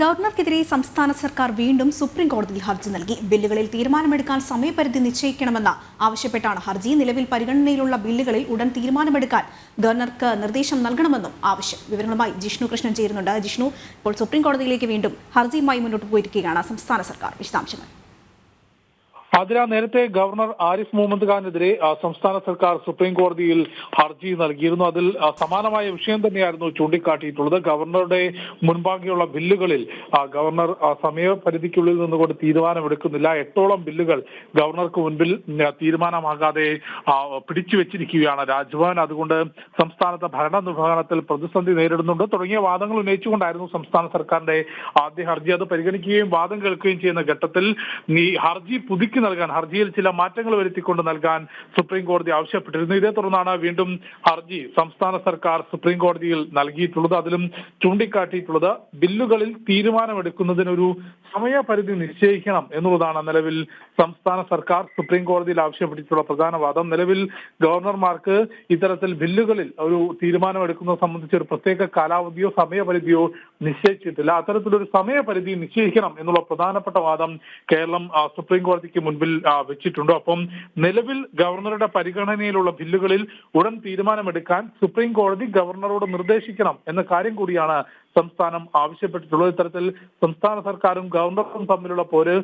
ഗവർണർക്കെതിരെ സംസ്ഥാന സർക്കാർ വീണ്ടും സുപ്രീം കോടതിയിൽ ഹർജി നൽകി. ബില്ലുകളിൽ തീരുമാനമെടുക്കാൻ സമയപരിധി നിശ്ചയിക്കണമെന്ന് ആവശ്യപ്പെട്ടാണ് ഹർജി. നിലവിൽ പരിഗണനയിലുള്ള ബില്ലുകളിൽ ഉടൻ തീരുമാനമെടുക്കാൻ ഗവർണർക്ക് നിർദ്ദേശം നൽകണമെന്നും ആവശ്യം. വിവരങ്ങളുമായി ജിഷ്ണു കൃഷ്ണൻ ചേരുന്നുണ്ട്. ജിഷ്ണു ഇപ്പോൾ സുപ്രീം കോടതിയിലേക്ക് വീണ്ടും ഹർജിയുമായി മുന്നോട്ട് പോയിരിക്കുകയാണ് സംസ്ഥാന സർക്കാർ. വിശദാംശങ്ങൾ. അതിന നേരത്തെ ഗവർണർ ആരിഫ് മുഹമ്മദ് ഖാനെതിരെ സംസ്ഥാന സർക്കാർ സുപ്രീം കോടതിയിൽ ഹർജി നൽകിയിരുന്നു. അതിൽ സമാനമായ വിഷയം തന്നെയായിരുന്നു ചൂണ്ടിക്കാട്ടിയിട്ടുള്ളത്. ഗവർണറുടെ മുൻപാകെയുള്ള ബില്ലുകളിൽ ഗവർണർ സമയപരിധിക്കുള്ളിൽ നിന്നുകൊണ്ട് തീരുമാനമെടുക്കുന്നില്ല. എട്ടോളം ബില്ലുകൾ ഗവർണർക്ക് മുൻപിൽ തീരുമാനമാകാതെ പിടിച്ചു വെച്ചിരിക്കുകയാണ് രാജ്ഭവൻ. അതുകൊണ്ട് സംസ്ഥാനത്തെ ഭരണ നിർവഹണത്തിൽ പ്രതിസന്ധി നേരിടുന്നുണ്ട്. തുടങ്ങിയ വാദങ്ങൾ ഉന്നയിച്ചുകൊണ്ടായിരുന്നു സംസ്ഥാന സർക്കാരിന്റെ ആദ്യ ഹർജി. അത് പരിഗണിക്കുകയും വാദം കേൾക്കുകയും ചെയ്യുന്ന ഘട്ടത്തിൽ ഈ ഹർജി പുതുക്കി നൽകാൻ ഹർജിയിൽ ചില മാറ്റങ്ങൾ വരുത്തിക്കൊണ്ട് നൽകാൻ സുപ്രീം കോടതി ആവശ്യപ്പെട്ടിരുന്നു. ഇതേ തുടർന്നാണ് വീണ്ടും ഹർജി സംസ്ഥാന സർക്കാർ സുപ്രീം കോടതിയിൽ നൽകിയിട്ടുള്ളത്. അതിലും ചൂണ്ടിക്കാട്ടിയിട്ടുള്ളത് ബില്ലുകളിൽ തീരുമാനമെടുക്കുന്നതിനൊരു സമയപരിധി നിശ്ചയിക്കണം എന്നുള്ളതാണ് നിലവിൽ സംസ്ഥാന സർക്കാർ സുപ്രീം കോടതിയിൽ ആവശ്യപ്പെട്ടിട്ടുള്ള പ്രധാന വാദം. നിലവിൽ ഗവർണർമാർക്ക് ഇത്തരത്തിൽ ബില്ലുകളിൽ ഒരു തീരുമാനമെടുക്കുന്നത് സംബന്ധിച്ച് ഒരു പ്രത്യേക കാലാവധിയോ സമയപരിധിയോ നിശ്ചയിച്ചിട്ടില്ല. അത്തരത്തിലൊരു സമയപരിധി നിശ്ചയിക്കണം എന്നുള്ള പ്രധാനപ്പെട്ട വാദം കേരളം സുപ്രീം കോടതിക്ക് മുൻപിൽ ആ, വെച്ചിട്ടുണ്ട്? അപ്പം നിലവിൽ ഗവർണറുടെ പരിഗണനയിലുള്ള ബില്ലുകളിൽ ഉടൻ തീരുമാനമെടുക്കാൻ സുപ്രീം കോടതി ഗവർണറോട് നിർദ്ദേശിക്കണം എന്ന കാര്യം കൂടിയാണ് സംസ്ഥാനം ആവശ്യപ്പെട്ടിട്ടുള്ളത്. ഇത്തരത്തിൽ സംസ്ഥാന സർക്കാരും ഗവർണറും തമ്മിലുള്ള പോര്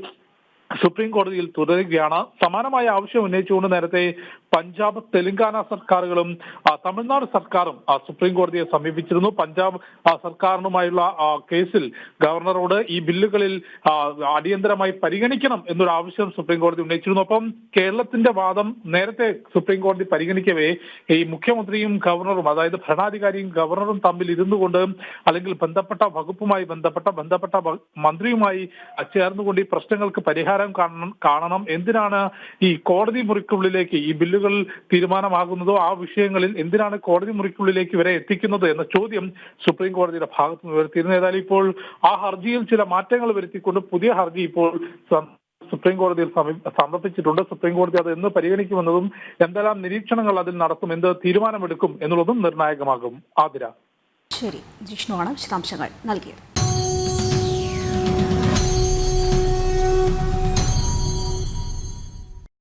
സുപ്രീം കോടതിയിൽ തുടരുകയാണ്. സമാനമായ ആവശ്യം ഉന്നയിച്ചുകൊണ്ട് നേരത്തെ പഞ്ചാബ് തെലങ്കാന സർക്കാരുകളും തമിഴ്നാട് സർക്കാരും സുപ്രീം കോടതിയെ സമീപിച്ചിരുന്നു. പഞ്ചാബ് സർക്കാരിനുമായുള്ള കേസിൽ ഗവർണറോട് ഈ ബില്ലുകളിൽ അടിയന്തരമായി പരിഗണിക്കണം എന്നൊരു ആവശ്യം സുപ്രീം കോടതി ഉന്നയിച്ചിരുന്നു. അപ്പം കേരളത്തിന്റെ വാദം നേരത്തെ സുപ്രീം കോടതി പരിഗണിക്കവേ ഈ മുഖ്യമന്ത്രിയും ഗവർണറും അതായത് ഭരണാധികാരിയും ഗവർണറും തമ്മിൽ ഇരുന്നു കൊണ്ട് അല്ലെങ്കിൽ ബന്ധപ്പെട്ട വകുപ്പുമായി ബന്ധപ്പെട്ട ബന്ധപ്പെട്ട മന്ത്രിയുമായി ചേർന്നുകൊണ്ട് ഈ പ്രശ്നങ്ങൾക്ക് പരിഹാരം കാണണം കാണണം. എന്തിനാണ് ഈ കോടതി മുറിക്കുള്ളിലേക്ക് ഈ ബില്ലുകൾ തീരുമാനമാകുന്നതോ ആ വിഷയങ്ങളിൽ എന്തിനാണ് കോടതി മുറിക്കുള്ളിലേക്ക് വരെ എത്തിക്കുന്നത് എന്ന ചോദ്യം സുപ്രീം കോടതിയുടെ ഭാഗത്ത് നിന്ന് ഉയർത്തിയിരുന്നു. ഏതായാലും ഇപ്പോൾ ആ ഹർജിയിൽ ചില മാറ്റങ്ങൾ വരുത്തിക്കൊണ്ട് പുതിയ ഹർജി ഇപ്പോൾ സുപ്രീം കോടതിയിൽ സമർപ്പിച്ചിട്ടുണ്ട്. സുപ്രീം കോടതി അത് എന്ന് പരിഗണിക്കുമെന്നതും എന്തെല്ലാം നിരീക്ഷണങ്ങൾ അതിൽ നടത്തും എന്ത് തീരുമാനമെടുക്കും എന്നുള്ളതും നിർണായകമാകും. ആതിര. ശരി. ജിഷ്ണുവാണ് വിശദാംശങ്ങൾ നൽകിയത്.